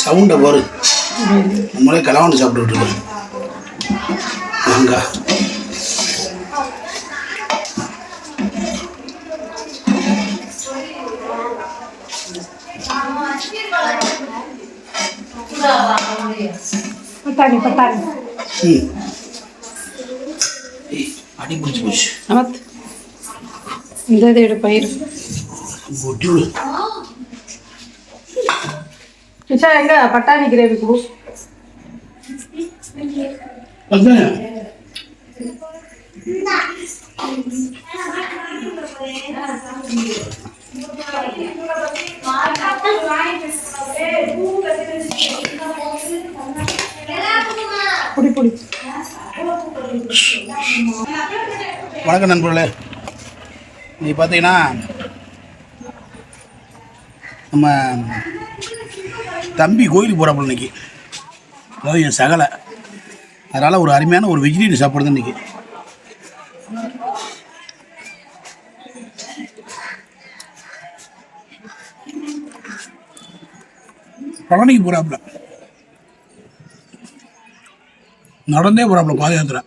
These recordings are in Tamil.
சவுண்டு பாரு. நம்மளே கலவாண்டு சாப்பிட்டுட்டு இருக்கோம். மாங்காய் பட்டாணி பட்டாணி ம். ஏய், அடி பிடிச்சி போச்சு. நமத் இந்த இது ஒட்டி நிஷா எங்க? பட்டாணி கிரேவி கொடு. புடி புடி. வணக்கம் நண்பர்களே. இன்னைக்கு பார்த்தீங்கன்னா நம்ம தம்பி கோயிலுக்கு போகிறப்ப இன்னைக்கு. அதாவது என் சகலை. அதனால் ஒரு அருமையான ஒரு வெஜிடேரியன் சாப்பாடு இன்னைக்கு. பழனிக்கு போகிறாப்புல நடந்தே போகிறாப்புல பாத யாத்திரை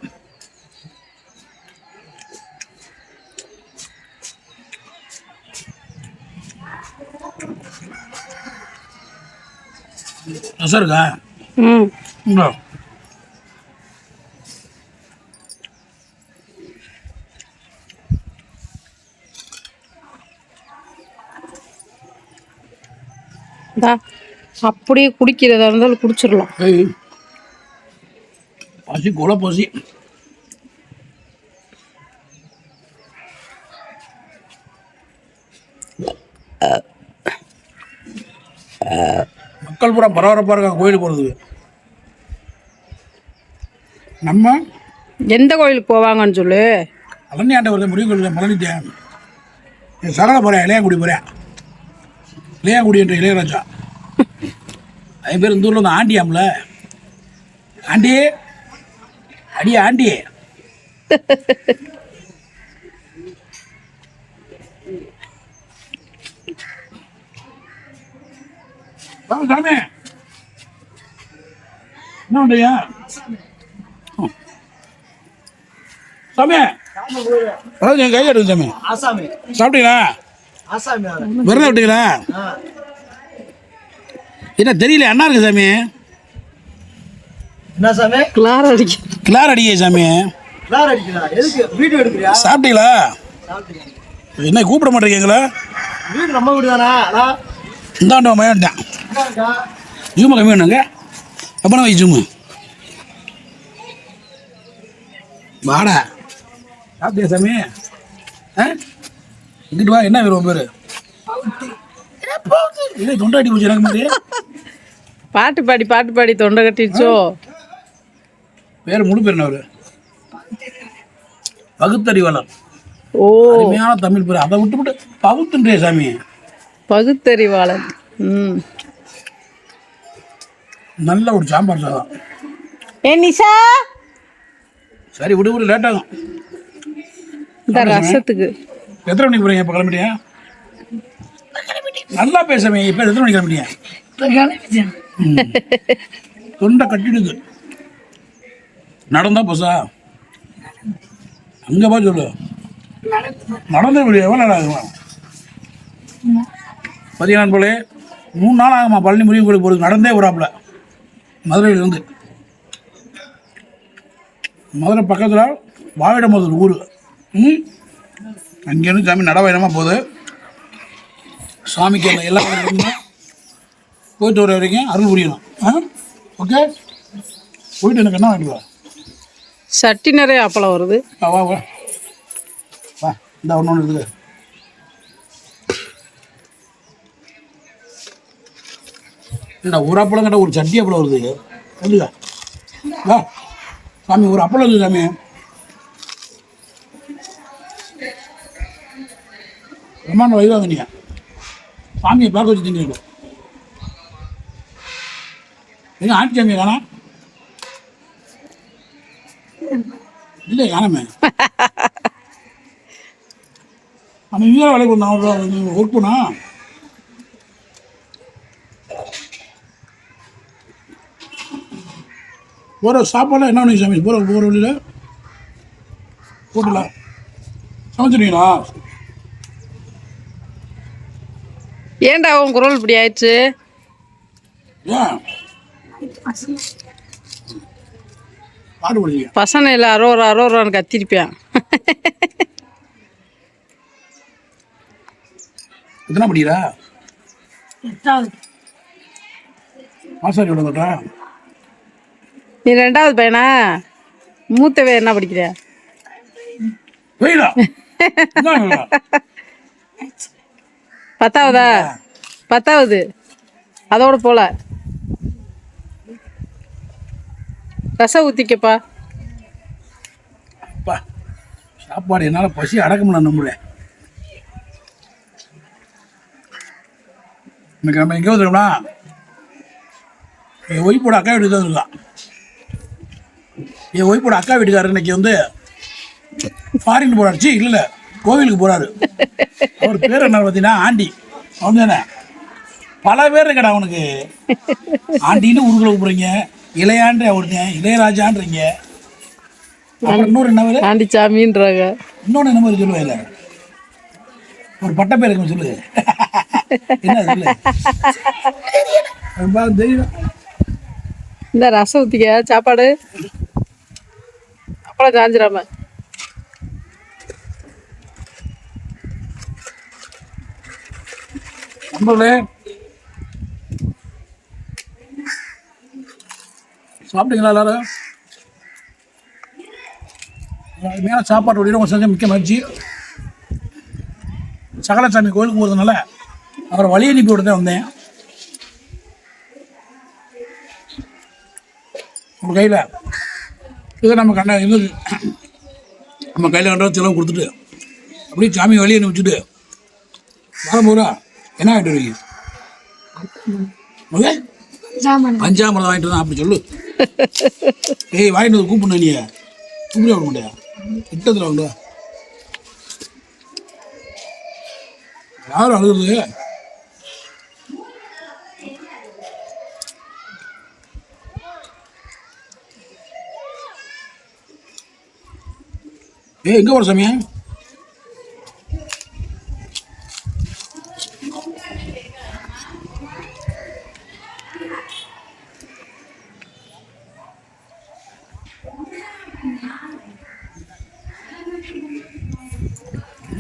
ரசம் இருக்கா ம். அப்படியே குடிக்கிறதா இருந்தாலும் குடிச்சிடலாம். பசி கொலை பசி. மக்கள் பூரா பரபரப்பாக இருக்காங்க கோயிலுக்கு போகிறதுக்கு நம்ம எந்த கோயிலுக்கு போவாங்கன்னு சொல்லு? அலஞ்சாண்ட வருது முடிவு கோயிலில் மலனித்தேன் என் சகல போகிறேன் இளையாங்குடி போகிறேன் இளையாங்குடி என்ற இளையராஜா. அதே பேர் இந்த ஊரில் வந்து ஆண்டியாம்ல. ஆண்டி அடியே ஆண்டி சாமி. என்ன ம். சாமி. அதாவது என் கையில் எடுங்க சாமி. ஆசாமி. சாப்பிட்டீங்களா? ஆசாமி. விரதம் விட்டீங்களா. என்ன தெரியல அண்ணா இருக்கு சாமி. என்ன சாமி? கிளார் அடிக்க. கிளார் அடிக்க சாமி. கிளார் அடிக்கிறா எதுக்கு? வீடியோ எடுக்கிறியா? சாப்பிட்டீங்களா? சாப்பிட்டீங்க. என்ன கூப்பிட மாட்டேங்கீங்களா வீடு நம்ம வீடு தானே? இந்தாண்ட மயன்ட்டேன். ஜூமை கம்மி பண்ணுங்க அப்பனா வை ஜூமு வாடா சாப்பிட்டியா சாமி ஆ இங்கிட்டு வா என்ன வேறு பேர் இதே தொண்டாட்டி போச்சு எனக்கு மாதிரி பாட்டு பாடி பாட்டு பாடி தொண்டை கட்டிடுச்சோ பேர் முழு பேர் அவரு பகுத்தறிவாளர் ஓ அருமையான தமிழ் பேர் அதை விட்டு விட்டு பகுத்துன்றே சாமி பகுத்தறிவாளன் ம் நல்ல ஒரு சாம்பார் சாதம். ஏ நிஷா? சரி விடு விடு லேட் ஆகும். இந்த ரசத்துக்கு. எத்தனை மணிக்கு போறீங்க இப்போ கிளம்பிட்டியா? நல்லா பேசுமே இப்போ எத்தனை மணிக்கு கிளம்பிட்டியா. தொண்டை கட்டிடுது. நடந்தா பஸ்ஸா அங்கே பா சொல்லு. நடந்தே முடியும் எவ்வளோ நேரம் ஆகுமா? பதினாறு போலே மூணு நாள் ஆகுமா பழனி முருகன் கோயிலுக்கு போகிறது நடந்தே வராப்புல மதுரையிலேருந்து மதுரை பக்கத்தில் வாழிடமதுர் ஊர். ம்? அங்கேருந்து சாமி நடவயணமாக போகுது. சாமிக்கு எல்லா இடத்துக்கும் போயிட்டு வர வரைக்கும் அருள் புரியணும். ஆ? ஓகே? போயிட்டு எனக்கு என்ன வாங்கிட்டு சட்டி நிறைய அப்பளம் வருது. வா வா வா. வா இந்த ஒன்று ஒன்று இருக்குது என்னடா ஒரு அப்பளம் கிட்ட ஒரு சட்டி அப்பளம் வருது. வந்துக்கா வா. சாமி ஒரு அப்பளம் இருக்குது சாமி. பிரம்மாண்ட வயிறாக நீங்க சாமியை பார்க்க வச்சு திங்க எங்க ஆண்டி சாமியை காணா? இல்லை காணாமே. அந்த இந்தியா வேலைக்கு வந்தான் ஒர்க் பண்ணா போகிற சாப்பாடுலாம் என்ன பண்ணி சாமி? போகிற போகிற வழியில் போட்டுலாம் சமைச்சிருக்கீங்களா ஏன்டா உன் குரல் இப்படி ஆயிடுச்சு? பசங்க இல்லை அரோரா அரோரான்னு கத்திருப்பேன். எத்தனை படிக்கிறா? மாசாரி விட மாட்டா நீ ரெண்டாவது பையனா? மூத்தவே என்ன படிக்கிற? பத்தாவதா? பத்தாவது. அதோட போல. ரசம் ஊற்றிக்கப்பா அப்பா சாப்பாடு என்னால் பசி அடக்க முடியல நம்மள. இன்னைக்கு நம்ம எங்கே வந்துருக்கோம்னா என் ஒய்ஃபோட அக்கா வீட்டுக்கு தான் என் ஒய்ஃபோட அக்கா வீட்டுக்காரர் இன்னைக்கு வந்து ஃபாரின் போறாரு. சி இல்லை கோவிலுக்கு போறாரு. அவர் பேர் என்ன பார்த்தீங்கன்னா ஆண்டி. அவன் தானே. பல பேர் இருக்கடா அவனுக்கு. ஆண்டின்னு ஊருக்குள்ள கூப்பிடுறீங்க. இளையான்ற ஒருத்தன் இளையராஜான்றீங்க. அப்புறம் இன்னொரு என்ன ஆண்டிச்சாமின்றாங்க. இன்னொன்று என்ன மாதிரி சொல்லுவேன் ஒரு பட்ட பேர் இருக்கும் சொல்லு. என்ன சொல்லு? ரொம்ப தெரியும். இந்த ரசம் ஊற்றிக்க சாப்பாடு? அப்பளம் சாஞ்சிடாம சாப்பிட்டீங்களா எல்லாரும்? மேலே சாப்பாடு வழியில் உங்கள் செஞ்ச முக்கிய மகிழ்ச்சி. சகலசாமி கோயிலுக்கு போகிறதுனால அவரை வழி அனுப்பி விட்டு தான் வந்தேன். உங்கள் கையில். இது நம்ம கண்ட இது நம்ம கையில் கண்ட செலவு கொடுத்துட்டு அப்படியே சாமி வழி அனுப்பிச்சுட்டு வரும்போதா என்ன ஆகிட்டு வரீங்க ஓகே பஞ்சாமிரதம் வாங்கிட்டு வந்தா அப்படி சொல்லு. ஏய் வாங்கிட்டு வந்து கூப்பிடணும் நீ. கூப்பிட விட மாட்டியா? கிட்டத்தில் வாங்க யாரும் அழுகுறது? ஏ எங்கே போகிற சாமியா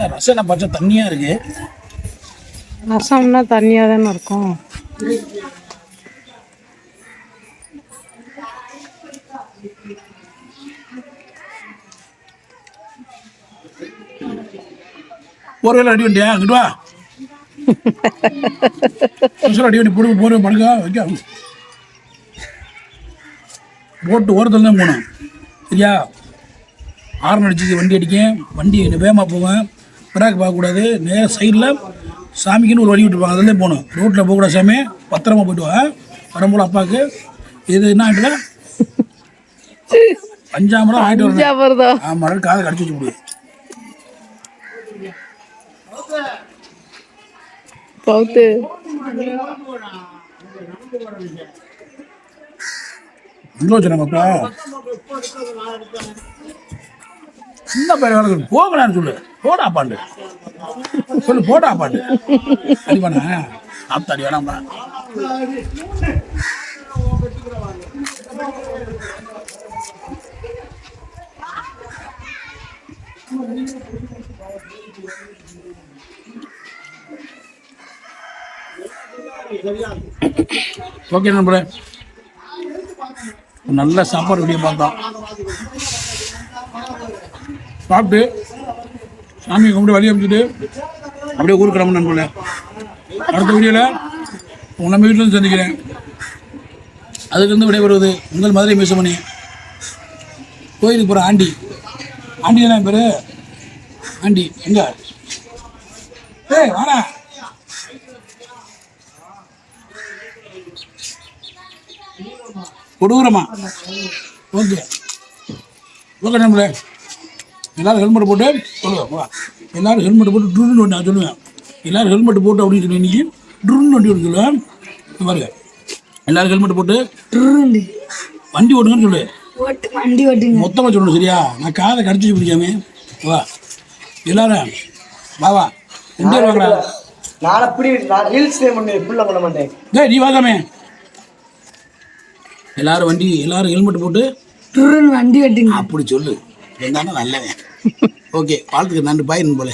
ரசம் என்ன பச்சை தண்ணியாக இருக்கு? ரசம்னா தண்ணியாக தானே இருக்கும். ஒரு வேலை அடி வண்டியா? அங்கிட்டு வா. அடி வண்டி போடு போடு படுக்க வைக்க. போட்டு ஓரத்தில் தான் போகணும். சரியா? ஆரன் அடிச்சு வண்டி அடிக்கேன். வண்டி வேகமாக போவேன். பிராக் பார்க்கக்கூடாது நேராக சைடில் சாமிக்குன்னு ஒரு வழி விட்டுருப்பாங்க. அதில் போகணும். ரோட்டில் போகக்கூடாது சாமி. பத்திரமா போயிட்டு வா. வரும்போது அப்பாவுக்கு இது என்ன ஆகிட்டு பஞ்சாமரம் ஆகிட்டு வரணும். ஆமாம் காதை கடிச்சு வச்சு முடியும் பௌத்து எங்கே சின்ன பையன் வேலை சொல்லு. சொல்லு. போடா பாண்டு. சொல்லு போடா பாண்டு. அடிப்பானே? ஆத்தாடி வேணாம்டா. ஓகே நண்பரே. நல்ல சாப்பாடு வெளியே பார்த்தோம் சாப்பிட்டு சாமி கும்பிட்டு வழி அமைச்சிட்டு அப்படியே ஊருக்கு கிளம்பு நண்பர்களே. அடுத்த வீடியோவில் உங்கள் நம்ம வீட்டில் சந்திக்கிறேன். அதுலேருந்து விடைபெறுவது உங்கள் மதுரை மிசமணி. கோயிலுக்கு போகிற ஆண்டி. ஆண்டி தானே பேர்? ஆண்டி எங்க? ஏய் வாடா. கொடூரமா? ஓகே. ஓகே நம்மளே எல்லாரும் ஹெல்மெட் போட்டு சொல்லுவேன் வா எல்லாரும் ஹெல்மெட் போட்டு ட்ருன்னு ஒன்று நான் சொல்லுவேன் எல்லாரும் ஹெல்மெட் போட்டு அப்படின்னு சொல்லி இன்னைக்கு ட்ருன்னு வண்டி ஓட்டு சொல்லுவேன் இங்க பாருங்க. எல்லாரும் ஹெல்மெட் போட்டு ட்ருண்டு. வண்டி ஓட்டுங்கன்னு சொல்லு. ஓட்டு வண்டி ஓட்டுங்க. மொத்தமாக சொல்லணும் சரியா? நான் காதை கடிச்சு பிடிக்காம. வா. எல்லாரும் வா வா. ரெண்டு பேர் வாங்கடா. நான் அப்படி நான் ரீல்ஸ் பண்ணி ஃபுல்லாக பண்ண மாட்டேன். டேய் நீ வாங்காமே. எல்லாரும் வண்டி எல்லாரும் ஹெல்மெட் போட்டு வண்டி ஓட்டுங்க அப்படி சொல்லு. இருந்தாலும் நல்லவன். ஓகே வாழ்த்துக்கு நன்றி. பாய் போல